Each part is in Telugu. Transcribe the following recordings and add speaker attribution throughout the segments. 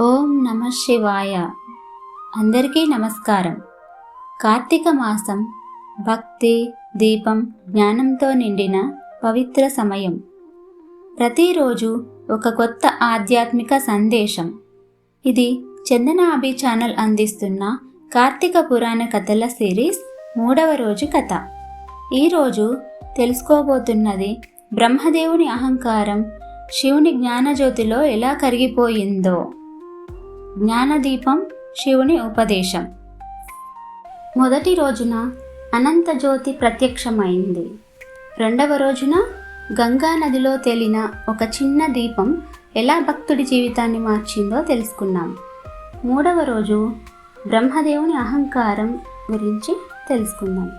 Speaker 1: ఓం నమ శివాయ. అందరికీ నమస్కారం. కార్తీక మాసం భక్తి దీపం జ్ఞానంతో నిండిన పవిత్ర సమయం. ప్రతిరోజు ఒక కొత్త ఆధ్యాత్మిక సందేశం. ఇది చందన అభి ఛానల్ అందిస్తున్న కార్తీక పురాణ కథల సిరీస్ మూడవ రోజు కథ. ఈరోజు తెలుసుకోబోతున్నది బ్రహ్మదేవుని అహంకారం శివుని జ్ఞానజ్యోతిలో ఎలా కరిగిపోయిందో. జ్ఞానదీపం శివుని ఉపదేశం. మొదటి రోజున అనంత జ్యోతి ప్రత్యక్షమైంది. రెండవ రోజున గంగా నదిలో తేలిన ఒక చిన్న దీపం ఎలా భక్తుడి జీవితాన్ని మార్చిందో తెలుసుకున్నాం. మూడవ రోజు బ్రహ్మదేవుని అహంకారం గురించి తెలుసుకుందాం.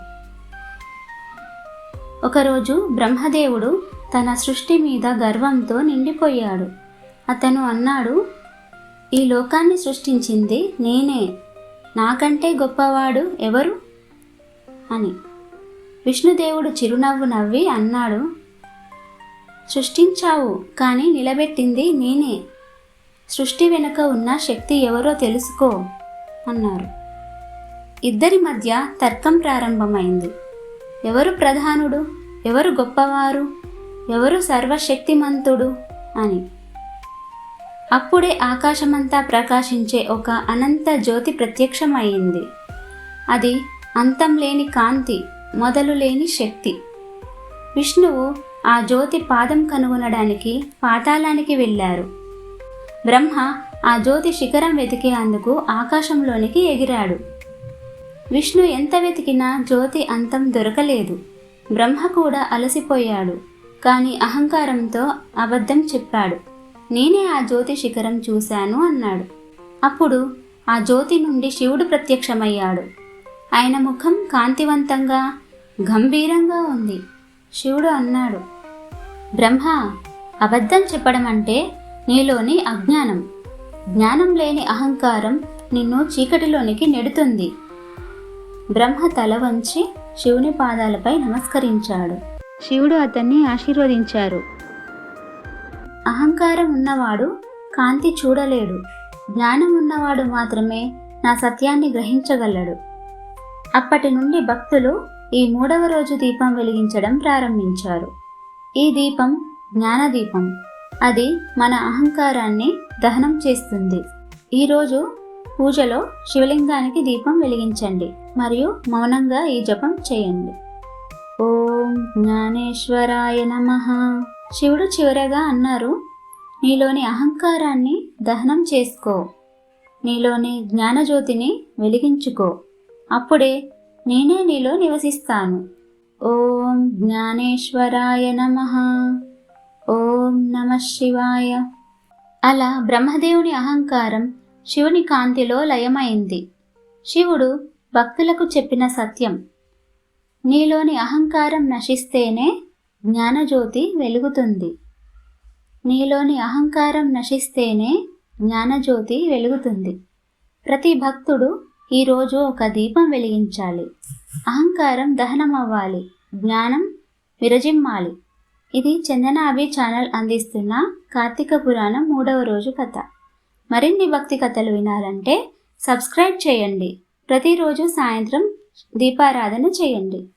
Speaker 1: ఒకరోజు బ్రహ్మదేవుడు తన సృష్టి మీద గర్వంతో నిండిపోయాడు. అతను అన్నాడు ఈ లోకాన్ని సృష్టించింది నేనే. నాకంటే గొప్పవాడు ఎవరు? అని. విష్ణుదేవుడు చిరునవ్వు నవ్వి అన్నాడు. సృష్టించావు కానీ నిలబెట్టింది నేనే. సృష్టి వెనుక ఉన్న శక్తి ఎవరో తెలుసుకో అన్నారు. ఇద్దరి మధ్య తర్కం ప్రారంభమైంది. ఎవరు ప్రధానుడు? ఎవరు గొప్పవారు? ఎవరు సర్వశక్తిమంతుడు? అని. అప్పుడే ఆకాశమంతా ప్రకాశించే ఒక అనంత జ్యోతి ప్రత్యక్షమయ్యింది. అది అంతం లేని కాంతి మొదలు లేని శక్తి. విష్ణువు ఆ జ్యోతి పాదం కనుగొనడానికి పాతాళానికి వెళ్ళారు. బ్రహ్మ ఆ జ్యోతి శిఖరం వెతికేందుకు ఆకాశంలోనికి ఎగిరాడు. విష్ణు ఎంత వెతికినా జ్యోతి అంతం దొరకలేదు. బ్రహ్మ కూడా అలసిపోయాడు కానీ అహంకారంతో అబద్ధం చెప్పాడు. నేనే ఆ జ్యోతి శిఖరం చూశాను అన్నాడు. అప్పుడు ఆ జ్యోతి నుండి శివుడు ప్రత్యక్షమయ్యాడు. ఆయన ముఖం కాంతివంతంగా గంభీరంగా ఉంది. శివుడు అన్నాడు బ్రహ్మ అబద్ధం చెప్పడం అంటే నీలోని అజ్ఞానం. జ్ఞానం లేని అహంకారం నిన్ను చీకటిలోనికి నెడుతుంది. బ్రహ్మ తల వంచి శివుని పాదాలపై నమస్కరించాడు. శివుడు అతన్ని ఆశీర్వదించారు. అహంకారం ఉన్నవాడు కాంతి చూడలేడు. జ్ఞానం ఉన్నవాడు మాత్రమే నా సత్యాన్ని గ్రహించగలడు. అప్పటి నుండి భక్తులు ఈ మూడవ రోజు దీపం వెలిగించడం ప్రారంభించారు. ఈ దీపం జ్ఞానదీపం అది మన అహంకారాన్ని దహనం చేస్తుంది. ఈరోజు పూజలో శివలింగానికి దీపం వెలిగించండి మరియు మౌనంగా ఈ జపం చేయండి. ఓం జ్ఞానేశ్వరాయ నమ. శివుడు చివరగా అన్నారు నీలోని అహంకారాన్ని దహనం చేసుకో. నీలోని జ్ఞానజ్యోతిని వెలిగించుకో. అప్పుడే నేనే నీలో నివసిస్తాను. ఓం జ్ఞానేశ్వరాయ నమ. ఓం నమ శివాయ. అలా బ్రహ్మదేవుని అహంకారం శివుని కాంతిలో లయమైంది. శివుడు భక్తులకు చెప్పిన సత్యం నీలోని అహంకారం నశిస్తేనే జ్ఞానజ్యోతి వెలుగుతుంది. నీలోని అహంకారం నశిస్తేనే జ్ఞానజ్యోతి వెలుగుతుంది. ప్రతి భక్తుడు ఈరోజు ఒక దీపం వెలిగించాలి. అహంకారం దహనం అవ్వాలి జ్ఞానం విరజిమ్మాలి. ఇది చందనాభి ఛానల్ అందిస్తున్న కార్తీక పురాణం మూడవ రోజు కథ. మరిన్ని భక్తి కథలు వినాలంటే సబ్స్క్రైబ్ చేయండి. ప్రతిరోజు సాయంత్రం దీపారాధన చేయండి.